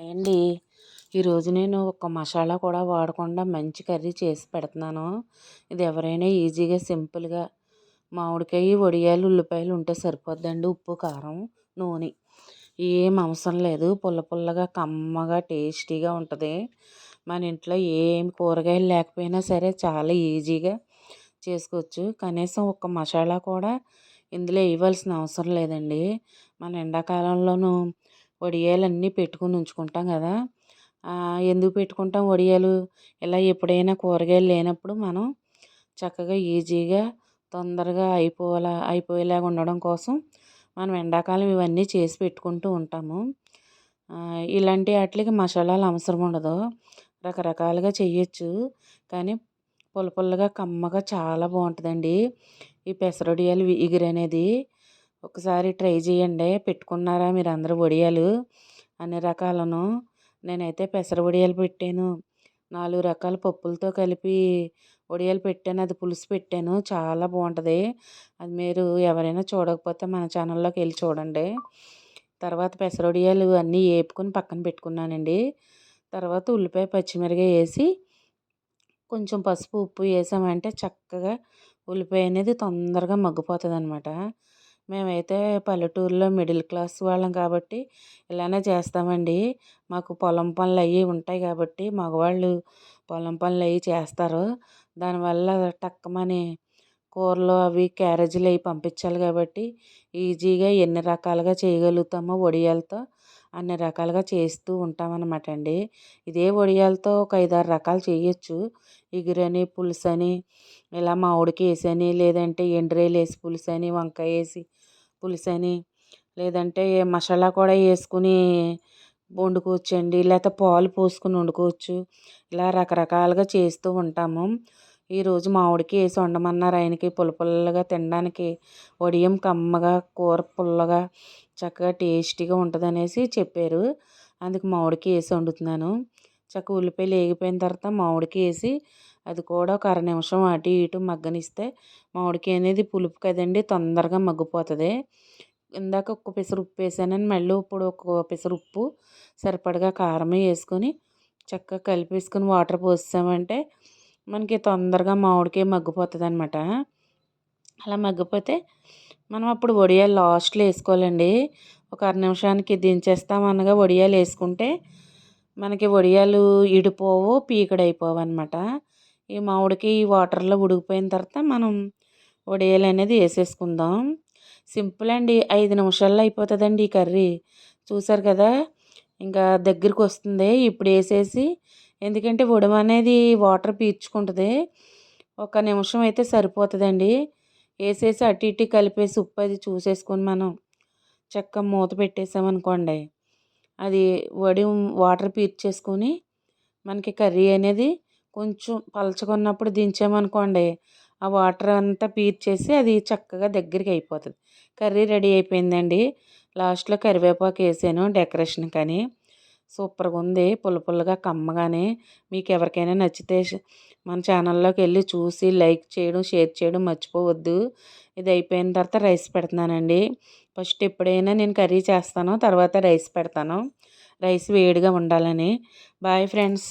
అండి ఈరోజు నేను ఒక మసాలా కూడా వాడకుండా మంచి కర్రీ చేసి పెడుతున్నాను. ఇది ఎవరైనా ఈజీగా సింపుల్గా మామిడికాయ వడియాలు ఉల్లిపాయలు ఉంటే సరిపోద్దండి. ఉప్పు కారం నూనె. ఏం అవసరం లేదు. పుల్ల పుల్లగా కమ్మగా టేస్టీగా ఉంటుంది. మన ఇంట్లో ఏం కూరగాయలు లేకపోయినా సరే చాలా ఈజీగా చేసుకోవచ్చు. కనీసం ఒక మసాలా కూడా ఇందులో వేయవలసిన అవసరం లేదండి. మన ఎండాకాలంలోనూ వడియాలు అన్నీ పెట్టుకుని ఉంచుకుంటాం కదా. ఎందుకు పెట్టుకుంటాం వడియాలు? ఇలా ఎప్పుడైనా కూరగాయలు లేనప్పుడు మనం చక్కగా ఈజీగా తొందరగా అయిపోలా అయిపోయేలాగా ఉండడం కోసం మనం ఎండాకాలం ఇవన్నీ చేసి పెట్టుకుంటూ ఉంటాము. ఇలాంటి వాటికి మసాలాలు అవసరం ఉండదు. రకరకాలుగా చేయొచ్చు కానీ పుల్ల పుల్లగా కమ్మగా చాలా బాగుంటుందండి. ఈ పెసరొడియాలు ఇగురు అనేది ఒకసారి ట్రై చేయండి. పెట్టుకున్నారా మీరు అందరూ వడియాలు అన్ని రకాలను. నేనైతే పెసర వడియాలు పెట్టాను. నాలుగు రకాల పప్పులతో కలిపి వడియాలు పెట్టాను. అది పులుసు పెట్టాను. చాలా బాగుంటుంది. అది మీరు ఎవరైనా చూడకపోతే మన ఛానల్లోకి వెళ్ళి చూడండి. తర్వాత పెసర వడియాలు అన్నీ వేపుకొని పక్కన పెట్టుకున్నానండి. తర్వాత ఉల్లిపాయ పచ్చిమిరకాయ వేసి కొంచెం పసుపు ఉప్పు వేసామంటే చక్కగా ఉల్లిపాయ అనేది తొందరగా మగ్గిపోతుంది అనమాట మేమైతే పల్లెటూరులో మిడిల్ క్లాస్ వాళ్ళం కాబట్టి ఇలానే చేస్తామండి. మాకు పొలం పనులు అవి ఉంటాయి కాబట్టి మగవాళ్ళు పొలం పనులు అవి చేస్తారు. దానివల్ల టక్కుమని కూరలు అవి క్యారేజీలు అవి పంపించాలి కాబట్టి ఈజీగా ఎన్ని రకాలుగా చేయగలుగుతామో వడియాలతో అన్ని రకాలుగా చేస్తూ ఉంటామన్నమాట అండి ఇదే వడియాలతో ఒక ఐదారు రకాలు చేయొచ్చు. ఇగురని పులుసని ఇలా మామిడికి వేసని లేదంటే ఎండ్రాయిలు వేసి పులుసని వంకాయ వేసి పులుసని లేదంటే మసాలా కూడా వేసుకుని వండుకోవచ్చండి. లేకపోతే పాలు పోసుకుని వండుకోవచ్చు. ఇలా రకరకాలుగా చేస్తూ ఉంటాము. ఈరోజు మామిడికి వేసి వండమన్నారు ఆయనకి పులపుల్లగా తినడానికి వడియం కమ్మగా కూర పుల్లగా చక్కగా టేస్టీగా ఉంటుంది అనేసి చెప్పారు. అందుకు మామిడికి వేసి వండుతున్నాను. చక్కగా ఉల్లిపాయలు వేగిపోయిన తర్వాత మామిడికి వేసి అది కూడా ఒక అర నిమిషం అటు ఇటు మగ్గనిస్తే మామిడికాయ అనేది పులుపు కదండి తొందరగా మగ్గిపోతుంది. ఇందాక ఒక్క పెసరు ఉప్పు వేసానని మళ్ళీ ఇప్పుడు ఒక పెసరు ఉప్పు సరిపడగా కారం వేసుకొని చక్కగా కలిపేసుకొని వాటర్ పోసామంటే మనకి తొందరగా మామిడికాయ మగ్గిపోతుంది అనమాట అలా మగ్గిపోతే మనం అప్పుడు వడియాలు లాస్ట్లో వేసుకోవాలండి. ఒక అర నిమిషానికి దించేస్తామనగా వడియాలు వేసుకుంటే మనకి వడియాలు ఇడిపోవు పీకడైపోవు అనమాట ఈ మామిడికి ఈ వాటర్లో ఉడికిపోయిన తర్వాత మనం వడియాలు అనేది వేసేసుకుందాం. సింపుల్ అండి. ఐదు నిమిషాల్లో అయిపోతుందండి ఈ కర్రీ. చూసారు కదా? ఇంకా దగ్గరికి వస్తుంది. ఇప్పుడు వేసేసి ఎందుకంటే ఉడమ అనేది వాటర్ పీల్చుకుంటుంది. ఒక నిమిషం అయితే సరిపోతుందండి. వేసేసి అటు ఇటు కలిపేసి ఉప్పు అది చూసేసుకొని మనం చక్క మూత పెట్టేసామనుకోండి అది వడి వాటర్ పీల్చేసుకొని మనకి కర్రీ అనేది కొంచెం పలచకున్నప్పుడు దించామనుకోండి ఆ వాటర్ అంతా పీల్చేసి అది చక్కగా దగ్గరికి అయిపోతుంది. కర్రీ రెడీ అయిపోయిందండి. లాస్ట్లో కరివేపాకు వేసాను డెకరేషన్ కానీ సూపర్గా ఉంది పుల్ల పుల్లగా కమ్మగానే మీకు ఎవరికైనా నచ్చితే మన ఛానల్లోకి వెళ్ళి చూసి లైక్ చేయడం షేర్ చేయడం మర్చిపోవద్దు. ఇది అయిపోయిన తర్వాత రైస్ పెడుతున్నానండి. ఫస్ట్ ఎప్పుడైనా నేను కర్రీ చేస్తాను తర్వాత రైస్ పెడతాను. రైస్ వేడిగా ఉండాలని. Boy friends.